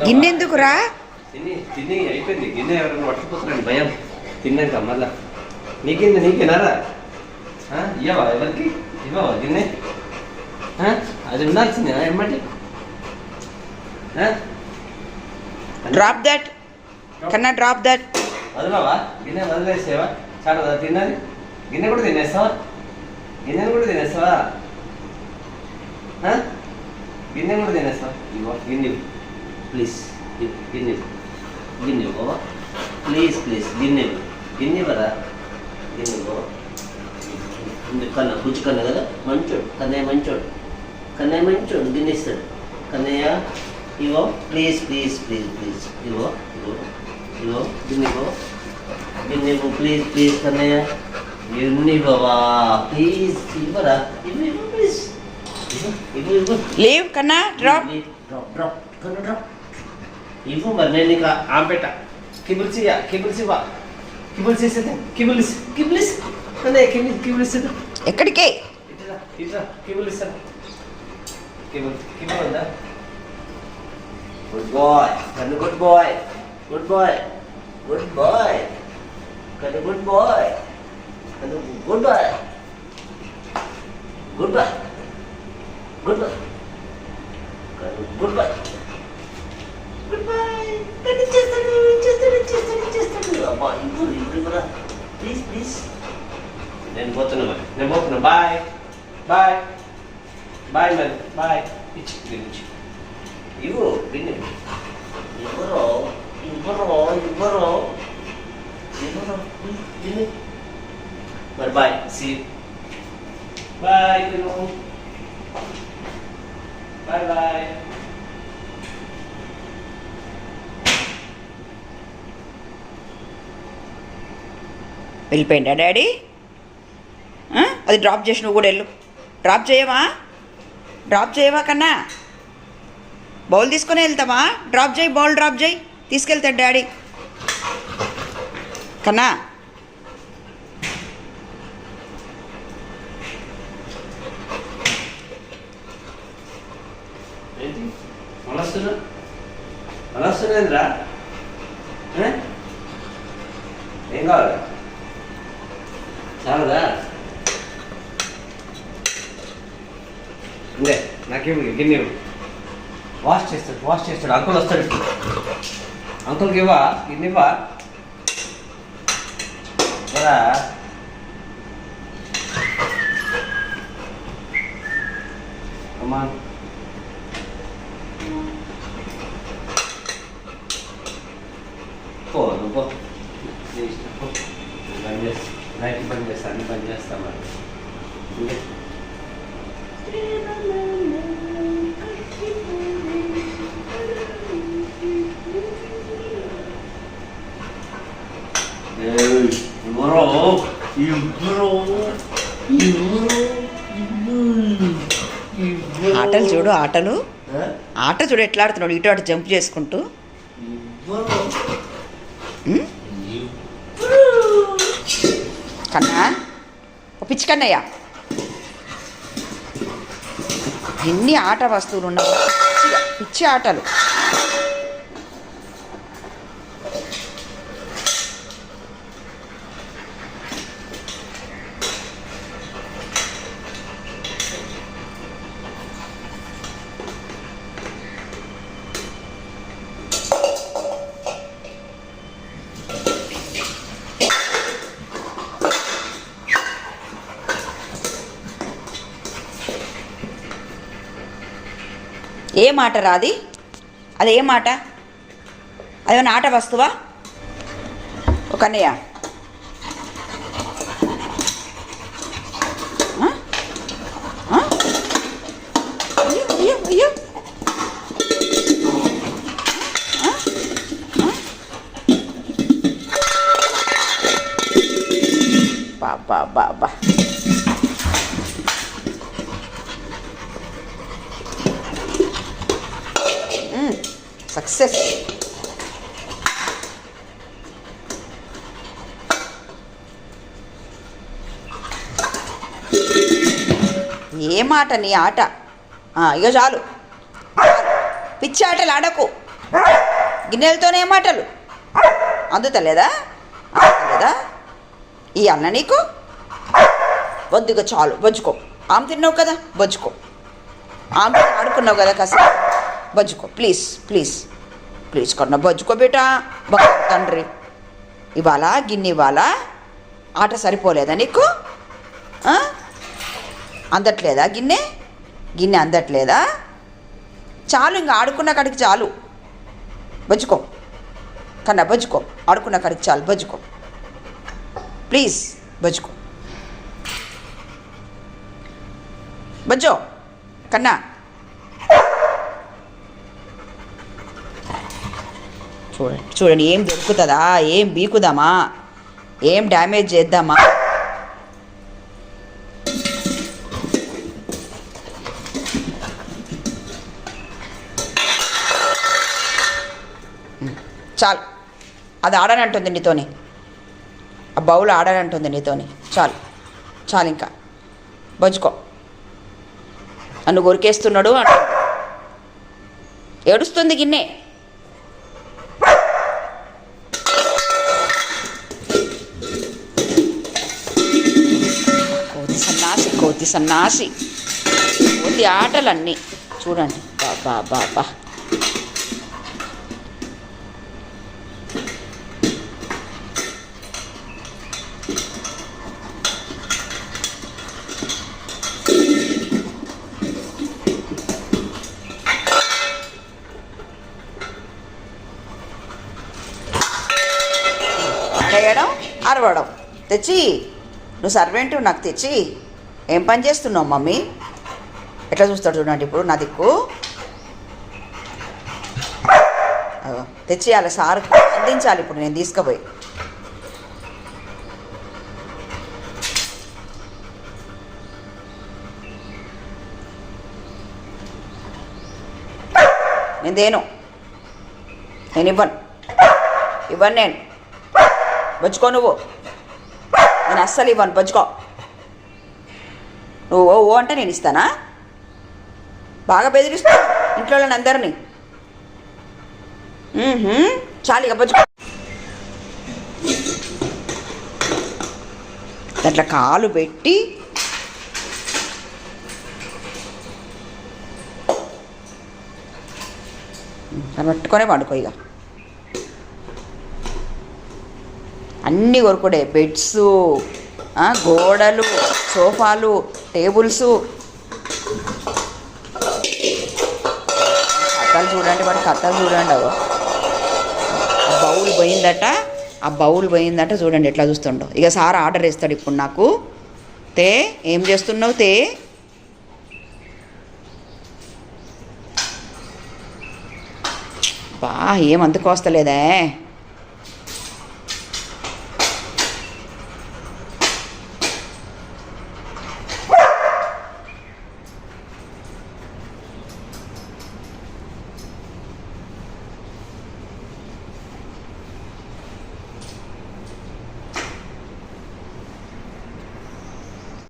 గిన్నెందుకురా? తిని తిని అయిపోయింది. గిన్నె ఎవరైనా పట్టుకుపోతున్నాడు భయం. తిన్నాక మళ్ళా. నీకేంది నీకేనారా ఇయ్యవా ఎవరికి? ఇవ్వవా గిన్నె? అది ఉండాల్సిందే ఆ? డ్రాప్ దట్ కన్నా డ్రాప్ దట్ వదలవా? గిన్నె వదిలేసేవా? చాలా తిన్నది. గిన్నె కూడా తినేస్తావా? గిన్నెను కూడా తినేస్తావా? గిన్నె కూడా తినేస్తావా? ఇవ్వ గిన్నె ఇవ్వు. ప్లీజ్ ఇవ్వు, గిన్నె ఇవ్వు. గిన్నె ఇవ్వవా ప్లీజ్ ప్లీజ్ గిన్నె ఇవ్వు. గిన్నె ఇవ్వరా గిన్నె ఇవ్వవా ఉంది కన్న బుజ్జి కన్న కదా మంచోడు కన్నయ్య మంచోడు కన్నయ్య మంచోడు గిన్నె ఇస్తాడు కన్నయ్య ఇవో ప్లీజ్ ప్లీజ్ ప్లీజ్ ప్లీజ్ ఇవో ఇవో ఇవో గిన్నె ఇవ్వో గిన్నె ఇవ్వు ప్లీజ్ ప్లీజ్ కన్నయ్య గిన్నె ఇవ్వవా ప్లీజ్ ఇవ్వరా ఇవ్వు ఇవ్వు ప్లీజ్ ఇవ్వు ఇవ్వు ఇవ్వు లీవ్ కన్నా drop drop డ్రాప్ కన్న డ్రాప్ ఇవ్వు మరి నేను నీకు ఆంపేట కిబుల్స్ ఇయ్య కిబుల్స్ ఇవ్వ కిబుల్స్ ఇస్తే కిబుల్స్ కిబుల్స్ అన్నయ్య కిబుల్ కిబుల్స్ ఇద్దా ఎక్కడికి ఇట్లా ఇట్లా కిబుల్ ఇస్తాను కిబుల్ కిబుల్ ఉందా గుడ్ బాయ్ కన్ను good boy good boy good boy కన్ను గుడ్ బాయ్ కన్ను good boy good boy good boy కన్ను గుడ్ బాయ్ గుడ్ బాయ్ కన్ను చేస్తాడు చేస్తాడు చేస్తాడు చేస్తాడు అబ్బా ఇప్పుడు ఇప్పుడు ప్లీజ్ ప్లీజ్ నేను పోతున్నా మరి నేను పోతున్నా బాయ్ బాయ్ బాయ్ మరి బాయ్ ఇచ్చి ఇచ్చి ఇవ్వు పిన్ని ఇవ్వరు ఇవ్వరు ఇవ్వరు ఇవ్వరు పిన్ని మరి బాయ్ సి బాయ్ పిన్ను బాయ్ బాయ్ వెళ్ళిపోయిందా డాడీ? అది డ్రాప్ చేసి నువ్వు కూడా వెళ్ళు. డ్రాప్ చేయవా? డ్రాప్ చేయవా కన్నా? బౌల్ తీసుకొని వెళ్తావా? డ్రాప్ చేయి బౌల్ డ్రాప్ చేయి. తీసుకెళ్తాడు డాడీ. కన్నా? ఏం కావాలి? చాలదా? ఇందే నాకేమి గిన్నె వాష్ చేస్తాడు వాష్ చేస్తాడు. అంకుల్ వస్తాడు. అంకుల్కి ఇవ్వా? గిన్నె ఇవ్వా? ఇవ్వరా? అమ్మా. పో నువ్వు పో. నీ ఇష్టం. పో. నేను బంద్ చేస్తా అన్ని బంద్ చేస్తా మరి ఎవరో ఎవరో ఆటలు చూడు ఆటలు? ఆట చూడు ఎట్లా ఆడుతున్నాడు? ఇటు అటు జంప్ చేసుకుంటూ? కన్నా? ఓ పిచ్చి కన్నయ్య. ఎన్ని ఆట వస్తువులు ఉన్నాయి. పిచ్చి ఆటలు. ఏ మాట రాది? అది ఏ మాట? అదేమన్నా ఆట వస్తువా? ఒక అన్నయ్య. ఆ? అయ్యో అయ్యో బాబా. సక్సెస్ ఏ మాట నీ ఆట? ఆ, ఇగో చాలు. పిచ్చి ఆటలు ఆడకు. గిన్నెలతోనే మాటలు? అందుతలేదా? అందుతలేదా? ఈ అన్న నీకు? వద్దుగా చాలు. బొజ్జుకో ఆమె తిన్నావు కదా? బొజ్జుకో ఆమె ఆడుకున్నావు కదా కాసేపు? బజ్జుకో ప్లీజ్ ప్లీజ్ ప్లీజ్ కొన్న బజ్జుకో బేటా తండ్రి. ఇవాళ గిన్నె ఇవాళ ఆట సరిపోలేదా నీకు? అందట్లేదా గిన్నె? గిన్నె అందట్లేదా? చాలు ఇంకా ఆడుకున్న కాడికి చాలు. బజ్జుకో. కన్నా బజ్జుకో ఆడుకున్న కాడికి చాలు బజ్జుకో. ప్లీజ్ బజ్జుకో. బజ్జో కన్నా చూడండి చూడండి ఏం దొరుకుతుందా? ఏం బీకుదామా? ఏం డ్యామేజ్ చేద్దామా? చాలు. అది ఆడనంటుంది నీతోని. ఆ బౌల్ ఆడనంటుంది నీతోని. చాలు. చాలు ఇంకా. బజ్జుకో. నన్ను కొరికేస్తున్నాడు అంట ఏడుస్తుంది గిన్నె? కోతి సన్నాసి. కోతి ఆటలన్నీ. చూడండి. బాబా బాబా చేయడం అరవడం. తెచ్చి. నువ్వు సర్వెంట్ నాకు తెచ్చి. ఏం పని చేస్తున్నావు మమ్మీ? ఎట్లా చూస్తాడు చూడండి ఇప్పుడు నా దిక్కు. తెచ్చేయాలి తెచ్చియాలి అందించాలి ఇప్పుడు నేను తీసుకుపోయి. నేను దేను? నేను ఇవ్వను. ఇవ్వను నేను. బుచ్చుకో నువ్వు. నేను అస్సలు ఇవ్వను బుచ్చుకో. నువ్వు ఓ ఓ అంటే నేను ఇస్తానా? బాగా బెదిరిస్తా ఇంట్లో అందరినీ. చాలు ఇక బుచ్చుకో దాంట్లో కాలు పెట్టి పట్టుకొనే పండుకో ఇక. అన్నీ కొరకుడే బెడ్స్ గోడలు సోఫాలు టేబుల్స్. కథలు చూడండి వాడు కథలు చూడండి అగో. బౌల్ పోయిందట ఆ బౌల్ పోయిందట చూడండి ఎట్లా చూస్తుండో. ఇక సార్ ఆర్డర్ ఇస్తాడు ఇప్పుడు నాకు. తే ఏం చేస్తున్నావు తే? బా ఏం అందుకు వస్తలేదే?